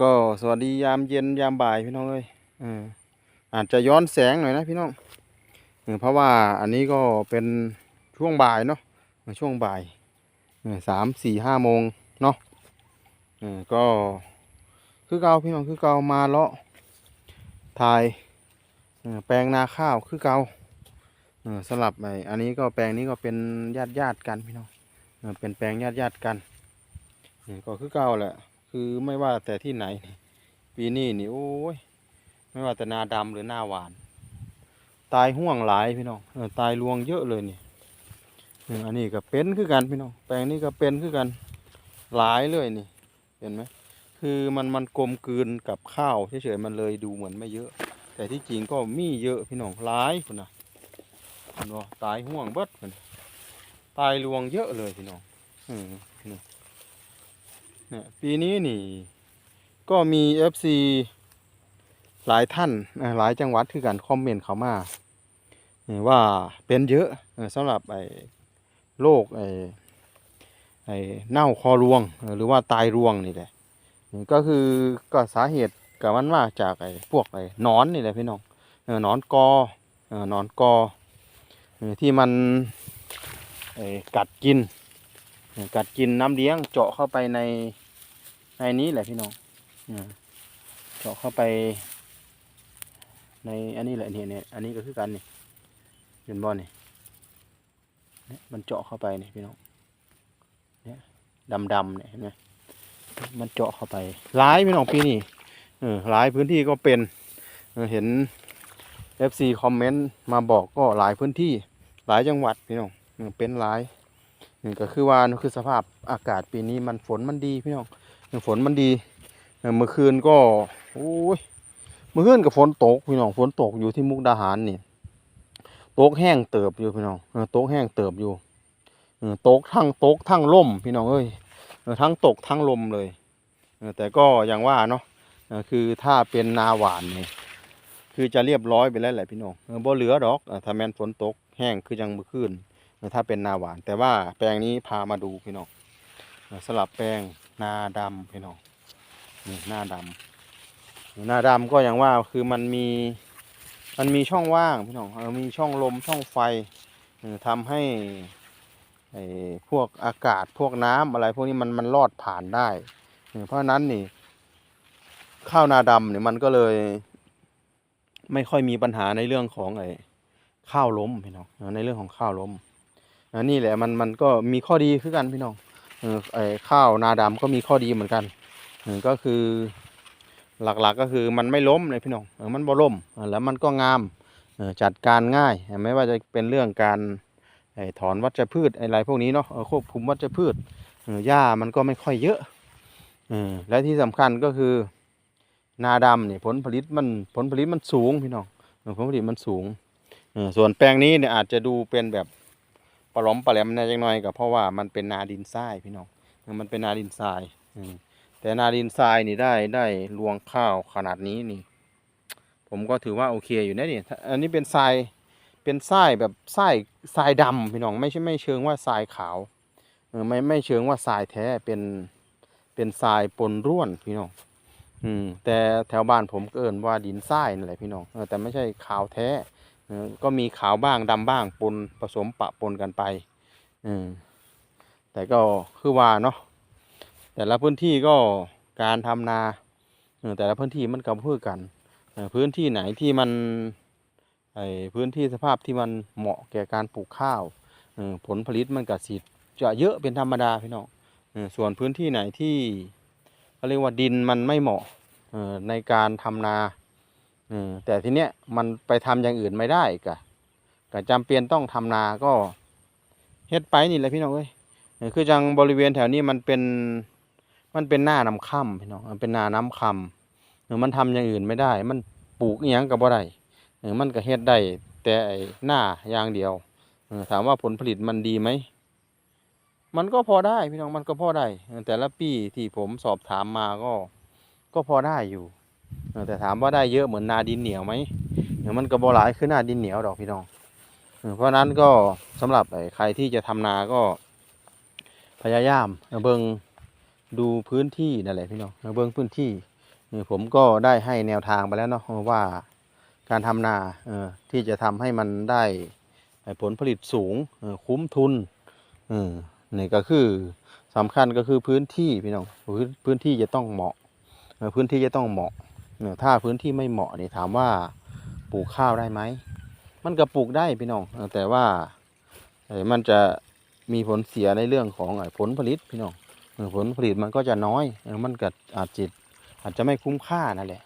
ก็สวัสดียามเย็นยามบ่ายพี่น้องเอ้ยอาจจะย้อนแสงหน่อยนะพี่น้องเออเพราะว่าอันนี้ก็เป็นช่วงบ่ายเนาะช่วงบ่ายสามสี่ห้าโมงเนาะก็คือเก่าพี่น้องคือเก่ามาเลาะถ่ายแปลงนาข้าวคือเก่าสลับไปอันนี้ก็แปลงนี้ก็เป็นญาติญาติกันพี่น้องเป็นแปลงญาติญาติกันก็คือเก่าแหละ คือไม่ว่าแต่ที่ไหน ปีนี้นี่โอ้ยไม่ว่าแต่นาดำหรือนาหวาน ตายห่วงหลายพี่น้องเออตายรวงเยอะเลยนี่เอออันนี้ก็เป็นคือกันพี่น้องแปลงนี้ก็เป็นคือกันหลายเลยนี่ เห็นไหมคือมันมันกลมกลืนกับข้าวเฉยๆมันเลยดูเหมือนไม่เยอะ แต่ที่จริงก็มีเยอะพี่น้องหลายคนนะเห็นบ่ตายห่วงเบิดคนตายรวงเยอะเลยพี่น้อง อืม ปีนี้นี่ ก็มี FC หลายท่านหลายจังหวัดคือกันคอมเมนต์เขามาว่าเป็นเยอะสำหรับไอ้โรคไอ้ไอ้เน่าคอรวง หรือว่าตายรวงนี่แหละก็คือก็สาเหตุกับมันมาจากไอ้พวกไอ้นอนนี่แหละพี่น้องเออนอนกออนอนกอที่มันกัดกิน กัดกินน้ำเลี้ยงเจาะเข้าไปใน ในนี้แหละพี่น้องอ่าเจาะเข้าไป ในอันนี้แหละเนี่ยเนี่ยอันนี้ก็คือกันนี่เห็นบ่นี่เนี่ยมันเจาะเข้าไปนี่พี่น้องเนี่ยดำดำๆเนี่ยเห็นไหมมันเจาะเข้าไปหลายพี่น้องปีนี้เออหลายพื้นที่ก็เป็นเออเห็น FC คอมเมนต์มาบอกก็หลายพื้นที่หลายจังหวัดพี่น้องเออเป็นหลายนี่ก็คือว่านี่คือสภาพอากาศปีนี้มันฝนมันดีพี่น้อง ฝนมันดีเมื่อคืนก็โอ้ยเมื่อคืนกับฝนตกพี่น้องฝนตกอยู่ที่มุกดาหารนี่ตกแห้งเติบอยู่พี่น้องตกแห้งเติบอยู่ตกทั้งตกทั้งลมพี่น้องเอ้ยทั้งตกทั้งลมเลยแต่ก็อย่างว่าเนาะคือถ้าเป็นนาหวานนี่คือจะเรียบร้อยไปแล้วแหละพี่น้องเออบ่เหลือดอกถ้าแม่นฝนตกแห้งคือจังเมื่อคืนถ้าเป็นนาหวาน แต่ว่าแปลงนี้พามาดูพี่น้องสลับแปลง นาดำพี่น้องนี่หน้าดำหน้าดำก็อย่างว่าคือมันมีมันมีช่องว่างพี่น้องมีช่องลมช่องไฟทำให้พวกอากาศพวกน้ำอะไรพวกนี้มันมันลอดผ่านได้ เพราะนั้นนี่ ข้าวนาดำเนี่ยมันก็เลย ไม่ค่อยมีปัญหาในเรื่องของไอ้ข้าวล้มพี่น้องในเรื่องของข้าวล้มนนี้แหละมันมันก็มีข้อดีคือกันพี่น้อง ไอข้าวนาดำก็มีข้อดีเหมือนกันเออก็คือหลักๆก็คือมันไม่ล้มเลยพี่น้องมันบ่ล้มแล้วมันก็งามจัดการง่าย ไม่ว่าจะเป็นเรื่องการถอนวัชพืชอะไรพวกนี้เนาะควบคุมวัชพืชหญ้ามันก็ไม่ค่อยเยอะและที่สำคัญก็คือนาดำเนี่ยผลผลิตมันผลผลิตมันสูงพี่น้องผลผลิตมันสูงส่วนแปลงนี้เนี่ยอาจจะดูเป็นแบบ ปลาหล้อมปลาแหลมแน่จังหน่อยก็เพราะว่ามันเป็นนาดินทรายพี่น้องเออมันเป็นนาดินทรายอืมแต่นาดินทรายนี่ได้ได้รวงข้าวขนาดนี้นี่ ผมก็ถือว่าโอเคอยู่นะนี่อันนี้เป็นทรายเป็นทรายแบบทรายทรายดำพี่น้องไม่ใช่ไม่เชิงว่าทรายขาวเออไม่ไม่เชิงว่าทรายแท้เป็นเป็นทรายปนร่วนพี่น้องอืมแต่แถวบ้านผมเอินว่าดินทรายนั่นแหละพี่น้องเออแต่ไม่ใช่ขาวแท้ ก็มีขาวบ้างดำบ้างปนผสมปะปนกันไปแต่ก็คือว่าเนาะแต่ละพื้นที่ก็การทำนาอแต่ละพื้นที่มันก็เพื่อกันพื้นที่ไหนที่มันไอพื้นที่สภาพที่มันเหมาะแก่การปลูกข้าวผลผลิตมันก็สิจะเยอะเป็นธรรมดาพี่น้องส่วนพื้นที่ไหนที่เขาเรียกว่าดินมันไม่เหมาะในการทำนา ออแต่ทีเนี้ยมันไปทำอย่างอื่นไม่ได้กะกะจำเป็นต้องทำนาก็เฮ็ดไปนี่แหละพี่น้องเอ้ยคือจังบริเวณแถวนี้มันเป็นมันเป็นหน้าน้ำค่ำพี่น้องมันเป็นนาน้ำค่ำเออมันทำอย่างอื่นไม่ได้ มันปลูกอหยังก็บ่ได้เออมันก็เฮ็ดได้แต่หน้าอย่างเดียวถามว่าผลผลิตมันดีไหมมันก็พอได้พี่น้องมันก็พอได้ แต่ละปีที่ผมสอบถามมาก็ ก็พอได้อยู่ แต่ถามว่าได้เยอะเหมือนนาดินเหนียวไหมเดี๋ยวมันก็บ่หลายคือนาดินเหนียวดอกพี่น้องเพราะนั้นก็สำหรับใครที่จะทำนาก็ พยายามเบิ่งดูพื้นที่นั่นแหละพี่น้องเบื้งพื้นที่ผมก็ได้ให้แนวทางไปแล้วเนาะว่าการทำนาเอที่จะทำให้มันได้ผลผลิตสูงคุ้มทุนเนี่ก็คือสำคัญก็คือพื้นที่พี่น้องพื้นพื้นที่จะต้องเหมาะพื้นที่จะต้องเหมาะ ถ้าพื้นที่ไม่เหมาะนี่ถามว่าปลูกข้าวได้ไหม มันก็ปลูกได้พี่น้อง แต่ว่ามันจะมีผลเสียในเรื่องของผลผลิตพี่น้องผลผลิตมันก็จะน้อย มันก็อาจจิตอาจจะไม่คุ้มค่านั่นแหละ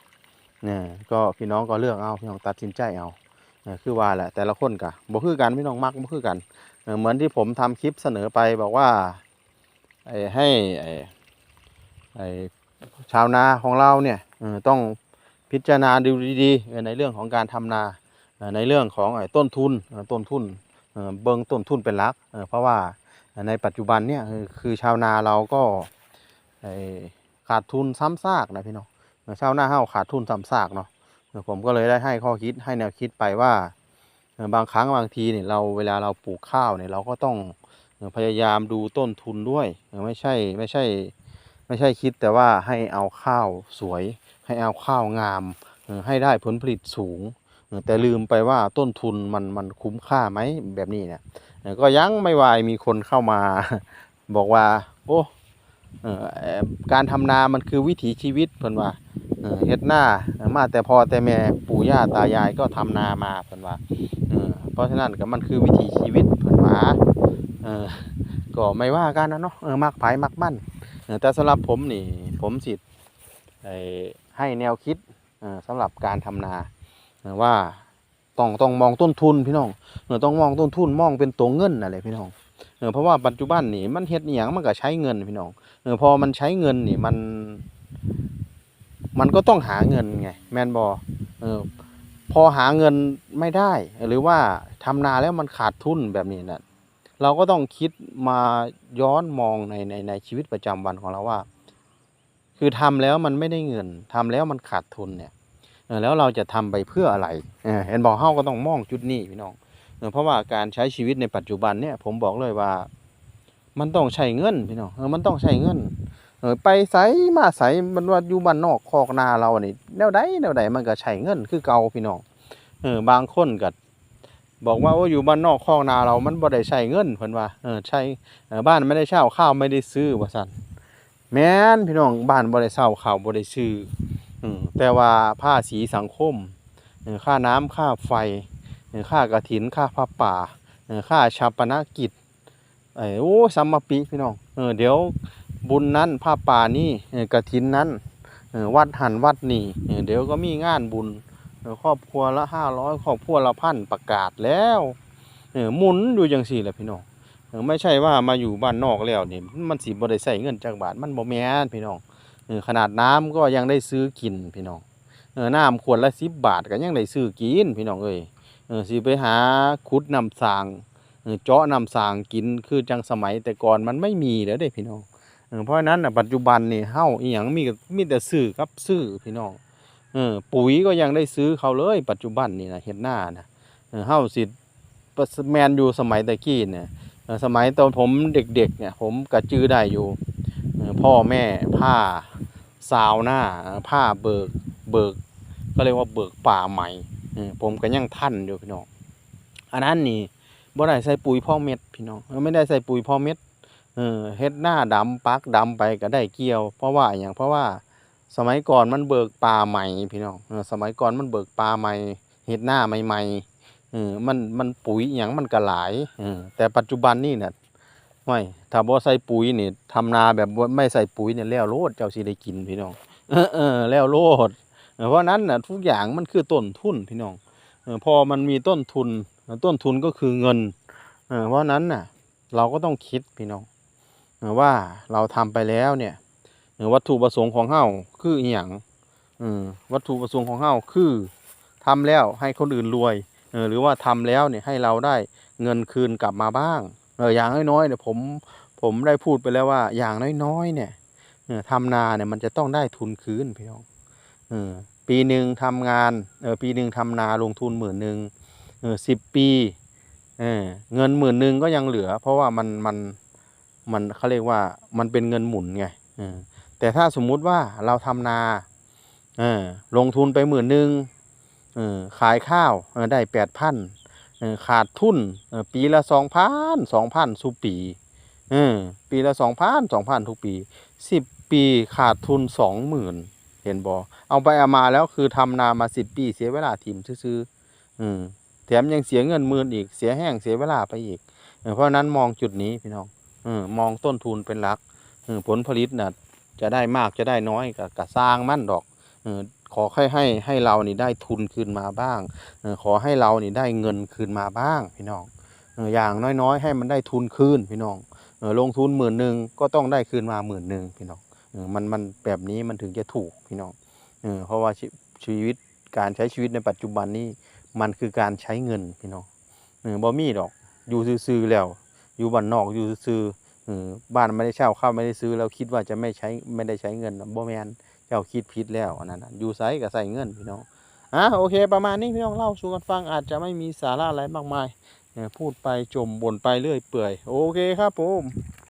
เนี่ยก็พี่น้องก็เลือกเอาพี่น้องตัดสินใจเอาคือว่าแหละแต่ละคนกะบ่คือกันพี่น้องมักบ่คือกัน เหมือนที่ผมทำคลิปเสนอไปบอกว่าให้ไอ้ชาวนาของเราเนี่ย ต้องพิจารณาดูดีๆในเรื่องของการทำนาในเรื่องของต้นทุนต้นทุนเบิ่งต้นทุนเป็นหลักเพราะว่าในปัจจุบันเนี่ยคือชาวนาเราก็ขาดทุนซ้ำซากนะพี่น้องชาวนาเฮาขาดทุนซ้ำซากเนาะผมก็เลยได้ให้ข้อคิดให้แนวคิดไปว่าบางครั้งบางทีเนี่ยเราเวลาเราปลูกข้าวเนี่ยเราก็ต้องพยายามดูต้นทุนด้วยไม่ใช่ไม่ใช่ไม่ใช่คิดแต่ว่าให้เอาข้าวสวย ให้เอาข้าวงาม ให้ได้ผลผลิตสูง แต่ลืมไปว่าต้นทุนมันมันคุ้มค่าไหมแบบนี้เนี่ยก็ยังไม่วายมีคนเข้ามาบอกว่า โอ้เออการทำนามันคือวิถีชีวิตเพิ่นว่าเฮ็ดหน้ามาแต่พอแต่แม่ปู่ย่าตายายก็ทำนามาเพิ่นว่าเพราะฉะนั้นก็มันคือวิถีชีวิตเพิ่นว่าก็ไม่ว่ากันนะเนาะเออมักไผมักมั่นแต่สำหรับผมนี่ผมสิไอ ให้แนวคิดเอ่อสำหรับการทำนาว่าต้องต้องมองต้นทุนพี่น้องเออต้องมองต้นทุนมองเป็นตัวเงินอะไรพี่น้องเออเพราะว่าปัจจุบันนี่มันเฮ็ดอย่างมันก็ใช้เงินพี่น้องเออพอมันใช้เงินนี่มัน มันก็ต้องหาเงินไงแมนบอเออพอหาเงินไม่ได้ หรือว่าทำนาแล้วมันขาดทุนแบบนี้นะเราก็ต้องคิดมาย้อนมองในในในชีวิตประจำวันของเราว่า คือทำแล้วมันไม่ได้เงินทำแล้วมันขาดทุนเนี่ยแล้วเราจะทำไปเพื่ออะไรเห็นบอกเฮาก็ต้องมองจุดนี้พี่น้องเพราะว่าการใช้ชีวิตในปัจจุบันเนี่ยผมบอกเลยว่า มันต้องใช้เงินพี่น้องเออมันต้องใช้เงินเออไปไสมาไสมันว่าอยู่บ้านนอกคอกนาเรานี่แนวใดแนวใดมันก็ใช้เงินคือเก่าพี่น้องเออบางคนก็บอกว่าโอ้อยู่บ้านนอกคอกนาเรา มันบ่ได้ใช้เงินเพิ่นว่าเออใช้บ้านไม่ได้เช่าข้าวไม่ได้ซื้อว่าซั่น แม่นพี่น้องบ้านบ่ได้เช่าข้าวบ่ได้ซื้ออืมแต่ว่าภาษีสังคมค่าน้ำค่าไฟค่ากระถินค่าผ้าป่าค่าชาปนกิจไอ้โอ้สัมมาปีพี่น้องเออเดี๋ยวบุญนั้นผ้าป่านี่กระถินนั้นวัดหันวัดนี่เดี๋ยวก็มีงานบุญครอบครัวละห้าร้อยครอบครัวละพันประกาศแล้วเออหมุนอยู่จังสี่แหละพี่น้อง ไม่ใช่ว่ามาอยู่บ้านนอกแล้วนี่มันสิบ่ได้ใช้เงินจากบาทมันบ่แม่นพี่น้องขนาดน้ำก็ยังได้ซื้อกินพี่น้องเออน้ำขวดละสิบบาทก็ยังได้ซื้อกินพี่น้องเอ้ยสิไปหาขุดน้ำสางเจาะน้ำสางกินคือจังสมัยแต่ก่อนมันไม่มีแล้วเด้พี่น้องเพราะนั้นปัจจุบันนี่เฮาอีหยังมีมีแต่ซื้อกับซื้อพี่น้องเออปุ๋ยก็ยังได้ซื้อเขาเลยปัจจุบันนี่นะเฮ็ดหน้านะเออเฮาสิแมนอยู่สมัยตะกี้เนี่ย สมัยตอนผมเด็กๆเนี่ยผมก็จื้อได้อยู่ พ่อแม่ผ้าซาวหน้าผ้าเบิกเบิก ก็เรียกว่าเบิกป่าใหม่ผมก็ยังทันอยู่พี่น้องอันนั้นนี่บ่ได้ใส่ปุ๋ยพ่อเม็ดพี่น้องไม่ได้ใส่ปุ๋ยพ่อเม็ดเออเฮ็ดหน้าดำปักดำไปก็ได้เกี่ยว เพราะว่าอย่างเพราะว่าสมัยก่อนมันเบิกป่าใหม่พี่น้องสมัยก่อนมันเบิกป่าใหม่เฮ็ดหน้าใหม่ๆ เออมันมันปุ๋ยอย่างมันก็หลายเออแต่ปัจจุบันนี่น่ะไม่ถ้าบ่ใส่ปุ๋ยนี่ทำนาแบบไม่ใส่ปุ๋ยเนี่ยแล้วโลดเจ้าสิได้กินพี่น้องเออเออแล้วโลดเพราะนั้นน่ะทุกอย่างมันคือต้นทุนพี่น้องพอมันมีต้นทุนต้นทุนก็คือเงินเพราะนั้นน่ะเราก็ต้องคิดพี่น้องว่าเราทำไปแล้วเนี่ยวัตถุประสงค์ของเฮาคืออีหยังวัตถุประสงค์ของเฮาคือทำแล้วให้คนอื่นรวย หรือว่าทำแล้วเนี่ยให้เราได้เงินคืนกลับมาบ้างเอออย่างน้อยๆเนี่ยผมผมได้พูดไปแล้วว่าอย่างน้อยๆเนี่ยเออทำนาเนี่ยมันจะต้องได้ทุนคืนพี่น้องเออปีหนึ่งทำงานเออปีหนึ่งทำนาลงทุนหมื่นหนึ่งเออสิบปีเออเงินหมื่นหนึ่งก็ยังเหลือ เพราะว่ามันมันมันเขาเรียกว่ามันเป็นเงินหมุนไงเออแต่ถ้าสมมุติว่าเราทำนาเออลงทุนไปหมื่นหนึ่ง ขายข้าวออได้แปดพันขาดทุนออปีละสองพันสองพันสุปีออปีละสองพันสองพันทุกปีสิบปีขาดทุนสองหมื่นเห็นบอเอาไปเอามาแล้วคือทำนามาสิบปีเสียเวลาทิมซื้อๆอืมแถมยังเสียเงินหมื่นอีกเสียแห้งเสียเวลาไปอีกเพราะนั้นมองจุดนี้พี่น้องออมองต้นทุนเป็นหลักผลผลิตน่ะจะได้มากจะได้น้อยก็กสร้างมั่นดอกอ ขอแค่ให้ให้เรานี่ได้ทุนคืนมาบ้าง ขอให้เรานี่ได้เงินคืนมาบ้างพี่น้องอย่างน้อยๆ ให้มันได้ทุนคืนพี่น้องลงทุนหมื่นหนึ่งก็ต้องได้คืนมาหมื่นหนึ่งพี่น้องมันมันแบบนี้มันถึงจะถูกพี่น้องเพราะว่าชีวิตการใช้ชีวิตในปัจจุบันนี้มันคือการใช้เงินพี่น้องเออบ่มีดอกอยู่ซื่อแล้ว อยู่บ้านนอกอยู่ซื่อบ้านไม่ได้เช่าข้าวไม่ได้ซื้อแล้วคิดว่าจะไม่ใช้ไม่ได้ใช้เงินบ่แมน เจ้าคิดผิดแล้วอันนั้นอยู่ไสก็ใส่เงินพี่น้องอะโอเค ประมาณนี้พี่น้องเล่าสู่กันฟังอาจจะไม่มีสาระอะไรมากมายพูดไปจมบ่นไปเรื่อยเปื่อย โอเคครับผม